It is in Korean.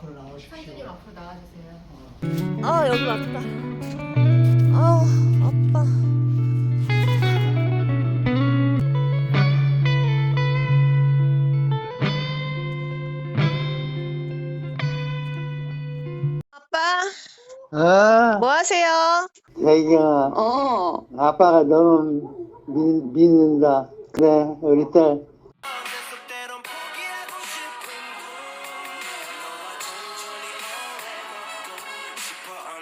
앞으로 나오십시오. 산수님 앞으로 나와주세요. 어. 아 여기 아프다. 아 아빠. 아빠 아, 뭐 하세요? 애기야, 어 아빠가 너무 미, 믿는다. 그래, 우리 딸 put on